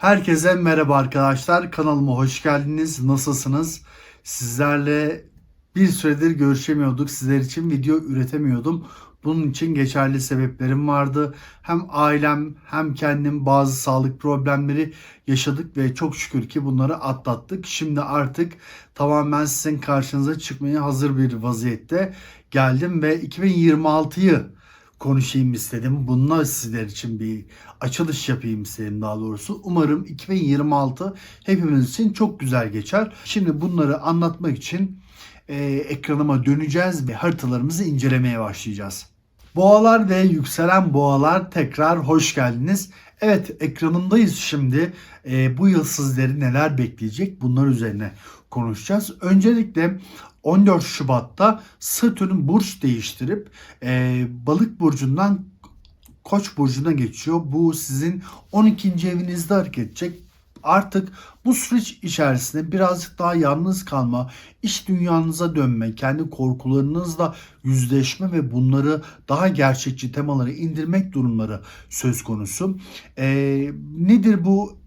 Herkese merhaba arkadaşlar. Kanalıma hoş geldiniz. Nasılsınız? Sizlerle bir süredir görüşemiyorduk. Sizler için video üretemiyordum. Bunun için geçerli sebeplerim vardı. Hem ailem hem kendim bazı sağlık problemleri yaşadık ve çok şükür ki bunları atlattık. Şimdi artık tamamen sizin karşınıza çıkmaya hazır bir vaziyette geldim ve 2026'yı konuşayım istedim. Bununla sizler için bir açılış yapayım istedim daha doğrusu. Umarım 2026 hepimiz için çok güzel geçer. Şimdi bunları anlatmak için e, ekranıma döneceğiz ve haritalarımızı incelemeye başlayacağız. Boğalar ve yükselen boğalar tekrar hoş geldiniz. Evet ekranımdayız şimdi. E, bu yıl sizleri neler bekleyecek bunlar üzerine konuşacağız. Öncelikle 14 Şubat'ta Satürn burç değiştirip e, balık burcundan Koç burcuna geçiyor. Bu sizin 12. evinizde hareket edecek. Artık bu süreç içerisinde birazcık daha yalnız kalma, iş dünyanıza dönme, kendi korkularınızla yüzleşme ve bunları daha gerçekçi temalara indirmek durumları söz konusu. Ee, nedir bu?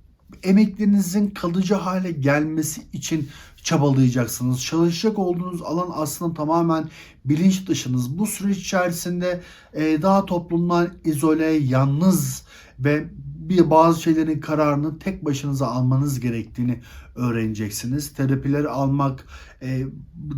Emeklerinizin kalıcı hale gelmesi için çabalayacaksınız. Çalışacak olduğunuz alan aslında tamamen bilinç dışınız. Bu süreç içerisinde e, daha toplumdan izole, yalnız ve bir bazı şeylerin kararını tek başınıza almanız gerektiğini öğreneceksiniz. Terapileri almak, e,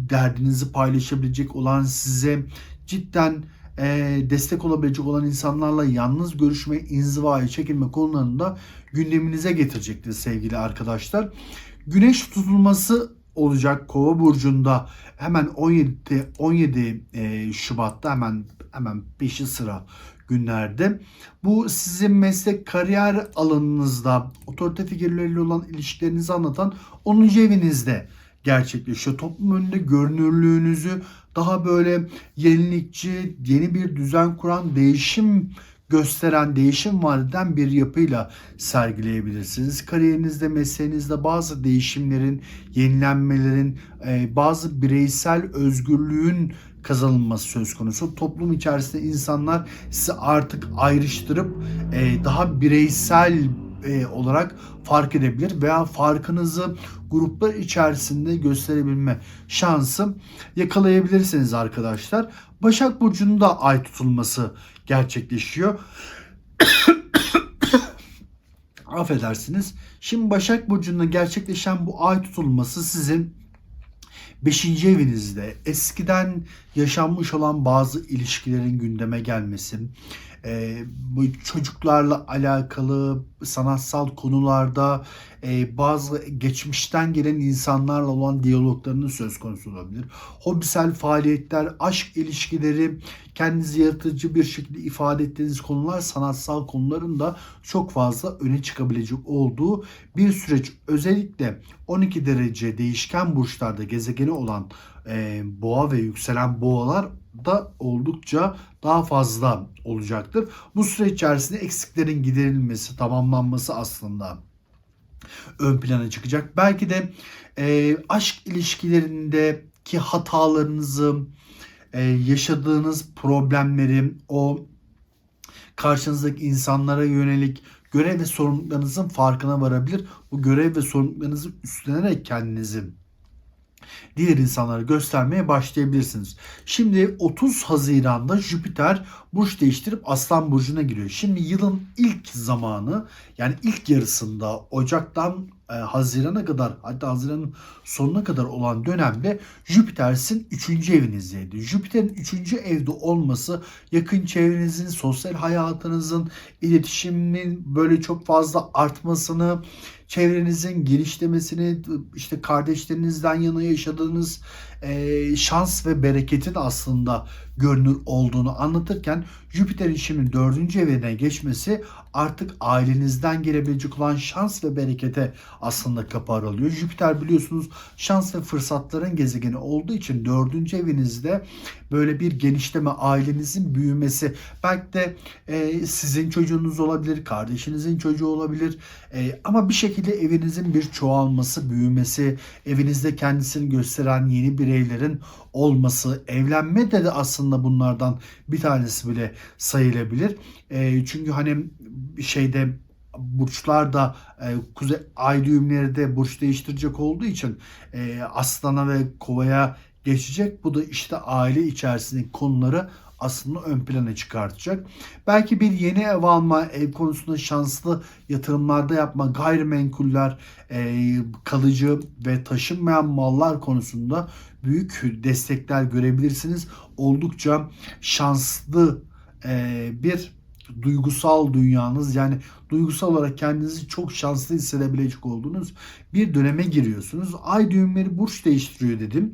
derdinizi paylaşabilecek olan size cidden e, destek olabilecek olan insanlarla yalnız görüşme, inzivaya çekilme konularında gündeminize getirecektir sevgili arkadaşlar. Güneş tutulması olacak Kova burcunda hemen 17 17 e, Şubat'ta hemen hemen peşi sıra günlerde. Bu sizin meslek kariyer alanınızda otorite figürleriyle olan ilişkilerinizi anlatan 10. evinizde gerçekleşiyor. Toplum önünde görünürlüğünüzü daha böyle yenilikçi, yeni bir düzen kuran, değişim gösteren, değişim vaat eden bir yapıyla sergileyebilirsiniz. Kariyerinizde, mesleğinizde bazı değişimlerin, yenilenmelerin, e, bazı bireysel özgürlüğün kazanılması söz konusu. Toplum içerisinde insanlar sizi artık ayrıştırıp e, daha bireysel e, olarak fark edebilir veya farkınızı gruplar içerisinde gösterebilme şansı yakalayabilirsiniz arkadaşlar. Başak Burcu'nda ay tutulması gerçekleşiyor. Affedersiniz. Şimdi Başak Burcu'nda gerçekleşen bu ay tutulması sizin 5. evinizde eskiden yaşanmış olan bazı ilişkilerin gündeme gelmesi, e, bu çocuklarla alakalı sanatsal konularda e, bazı geçmişten gelen insanlarla olan diyaloglarının söz konusu olabilir. Hobisel faaliyetler, aşk ilişkileri, kendinizi yaratıcı bir şekilde ifade ettiğiniz konular sanatsal konuların da çok fazla öne çıkabilecek olduğu bir süreç. Özellikle 12 derece değişken burçlarda gezegeni olan e, boğa ve yükselen boğalar da oldukça daha fazla olacaktır. Bu süreç içerisinde eksiklerin giderilmesi, tamamlanması aslında ön plana çıkacak. Belki de e, aşk ilişkilerindeki hatalarınızı, e, yaşadığınız problemleri, o karşınızdaki insanlara yönelik görev ve sorumluluklarınızın farkına varabilir. Bu görev ve sorumluluklarınızı üstlenerek kendinizi diğer insanlara göstermeye başlayabilirsiniz. Şimdi 30 Haziran'da Jüpiter burç değiştirip Aslan burcuna giriyor. Şimdi yılın ilk zamanı yani ilk yarısında Ocak'tan e, Haziran'a kadar hatta Haziran'ın sonuna kadar olan dönemde Jüpiter sizin 3. evinizdeydi. Jüpiter'in 3. evde olması yakın çevrenizin, sosyal hayatınızın, iletişimin böyle çok fazla artmasını, çevrenizin genişlemesini, işte kardeşlerinizden yana yaşadığınız e, şans ve bereketin aslında görünür olduğunu anlatırken Jüpiter'in şimdi dördüncü evine geçmesi artık ailenizden gelebilecek olan şans ve berekete aslında kapı aralıyor. Jüpiter biliyorsunuz şans ve fırsatların gezegeni olduğu için dördüncü evinizde böyle bir genişleme, ailenizin büyümesi, belki de e, sizin çocuğunuz olabilir, kardeşinizin çocuğu olabilir e, ama bir şekilde evinizin bir çoğalması, büyümesi, evinizde kendisini gösteren yeni bireylerin olması, evlenme de, de aslında bunlardan bir tanesi bile sayılabilir. E, çünkü hani şeyde burçlar da e, kuzey ay düğümleri de burç değiştirecek olduğu için e, aslana ve kovaya geçecek. Bu da işte aile içerisindeki konuları aslında ön plana çıkartacak. Belki bir yeni ev alma, ev konusunda şanslı yatırımlarda yapma, gayrimenkuller, e, kalıcı ve taşınmayan mallar konusunda büyük destekler görebilirsiniz. Oldukça şanslı e, bir duygusal dünyanız yani duygusal olarak kendinizi çok şanslı hissedebilecek olduğunuz bir döneme giriyorsunuz. Ay düğümleri burç değiştiriyor dedim.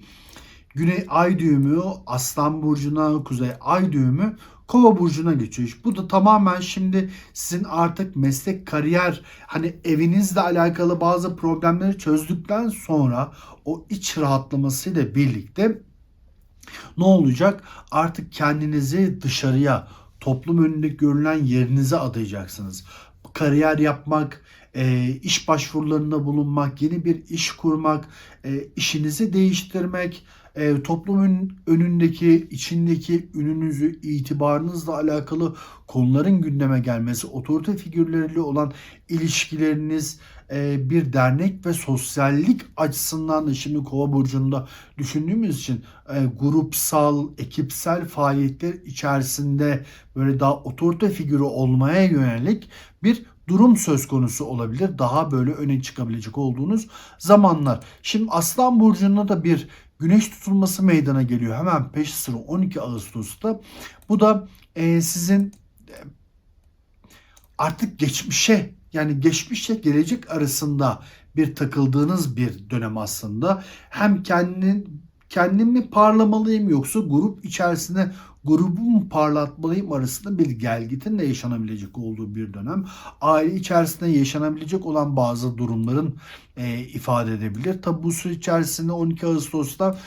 Güney ay düğümü Aslan burcuna, Kuzey ay düğümü Kova burcuna geçiyor. Bu da tamamen şimdi sizin artık meslek, kariyer, hani evinizle alakalı bazı problemleri çözdükten sonra o iç rahatlamasıyla birlikte ne olacak? Artık kendinizi dışarıya, toplum önünde görülen yerinize adayacaksınız. Kariyer yapmak, e, iş başvurularında bulunmak, yeni bir iş kurmak, e, işinizi değiştirmek, e, toplumun önündeki, içindeki ününüzü, itibarınızla alakalı konuların gündeme gelmesi, otorite figürleriyle olan ilişkileriniz, e, bir dernek ve sosyallik açısından da şimdi Kova burcunda düşündüğümüz için e, grupsal, ekipsel faaliyetler içerisinde böyle daha otorite figürü olmaya yönelik bir durum söz konusu olabilir. Daha böyle öne çıkabilecek olduğunuz zamanlar. Şimdi Aslan Burcu'nda da bir güneş tutulması meydana geliyor. Hemen peş sıra 12 Ağustos'ta. Bu da e, sizin e, artık geçmişe yani geçmişle gelecek arasında bir takıldığınız bir dönem aslında. Hem kendinin kendimi parlamalıyım yoksa grup içerisinde grubumu parlatmalıyım arasında bir gelgitin de yaşanabilecek olduğu bir dönem. Aile içerisinde yaşanabilecek olan bazı durumların e, ifade edebilir. Tabi bu süre içerisinde 12 Ağustos'ta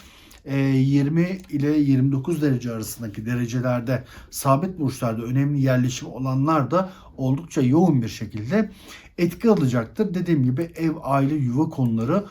20 e, ile 29 derece arasındaki derecelerde sabit burçlarda önemli yerleşim olanlar da oldukça yoğun bir şekilde etki alacaktır. Dediğim gibi ev, aile, yuva konuları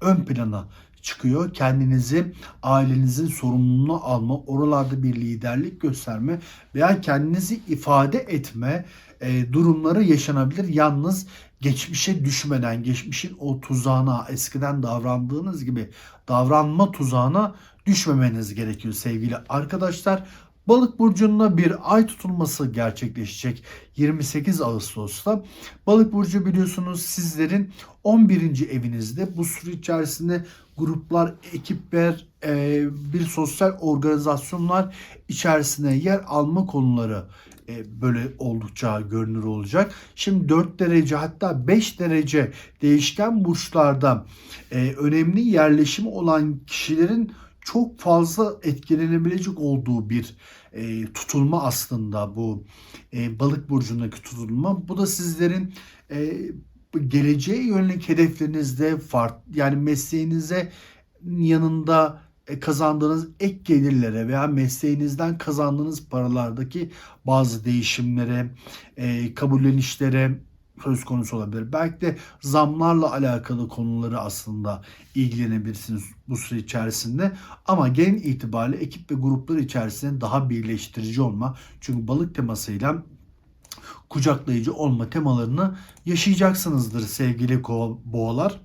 ön plana çıkıyor. Kendinizi ailenizin sorumluluğunu alma, oralarda bir liderlik gösterme veya kendinizi ifade etme e, durumları yaşanabilir. Yalnız geçmişe düşmeden, geçmişin o tuzağına, eskiden davrandığınız gibi davranma tuzağına düşmemeniz gerekiyor sevgili arkadaşlar. Balık burcunda bir ay tutulması gerçekleşecek 28 Ağustos'ta. Balık burcu biliyorsunuz sizlerin 11. evinizde. Bu süre içerisinde gruplar, ekipler, e, bir sosyal organizasyonlar içerisinde yer alma konuları e, böyle oldukça görünür olacak. Şimdi 4 derece hatta 5 derece değişken burçlarda e, önemli yerleşimi olan kişilerin çok fazla etkilenebilecek olduğu bir e, tutulma aslında bu e, balık burcundaki tutulma. Bu da sizlerin e, geleceğe yönelik hedeflerinizde fark yani mesleğinize yanında e, kazandığınız ek gelirlere veya mesleğinizden kazandığınız paralardaki bazı değişimlere, e, kabullenişlere söz konusu olabilir. Belki de zamlarla alakalı konuları aslında ilgilenebilirsiniz bu süre içerisinde. Ama genel itibariyle ekip ve gruplar içerisinde daha birleştirici olma. Çünkü balık temasıyla kucaklayıcı olma temalarını yaşayacaksınızdır sevgili boğalar.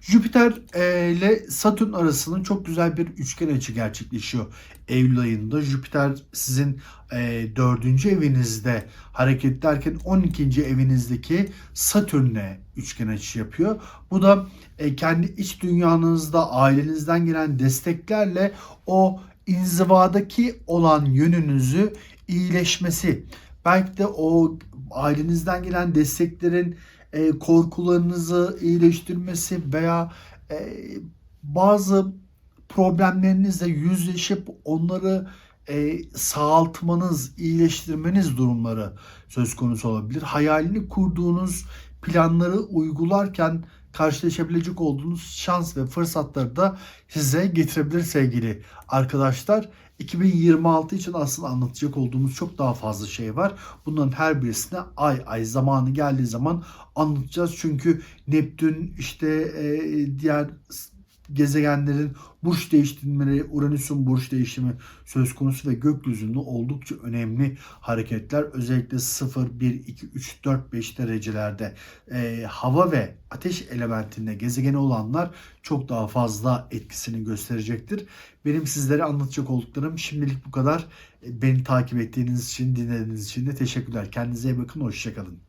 Jüpiter e, ile Satürn arasında çok güzel bir üçgen açı gerçekleşiyor Eylül ayında. Jüpiter sizin e, dördüncü evinizde hareket ederken 12. evinizdeki Satürn'le üçgen açı yapıyor. Bu da e, kendi iç dünyanızda ailenizden gelen desteklerle o inzivadaki olan yönünüzü iyileşmesi. Belki de o ailenizden gelen desteklerin e, korkularınızı iyileştirmesi veya e, bazı problemlerinizle yüzleşip onları e, sağaltmanız, iyileştirmeniz durumları söz konusu olabilir. Hayalini kurduğunuz planları uygularken karşılaşabilecek olduğunuz şans ve fırsatları da size getirebilir sevgili arkadaşlar. 2026 için aslında anlatacak olduğumuz çok daha fazla şey var. Bunların her birisine ay ay zamanı geldiği zaman anlatacağız. Çünkü Neptün işte e, diğer gezegenlerin burç değiştirmeleri, Uranüs'ün burç değişimi söz konusu ve gökyüzünde oldukça önemli hareketler özellikle 0, 1, 2, 3, 4, 5 derecelerde e, hava ve ateş elementinde gezegeni olanlar çok daha fazla etkisini gösterecektir. Benim sizlere anlatacak olduklarım şimdilik bu kadar. Beni takip ettiğiniz için, dinlediğiniz için de teşekkürler. Kendinize iyi bakın, hoşçakalın.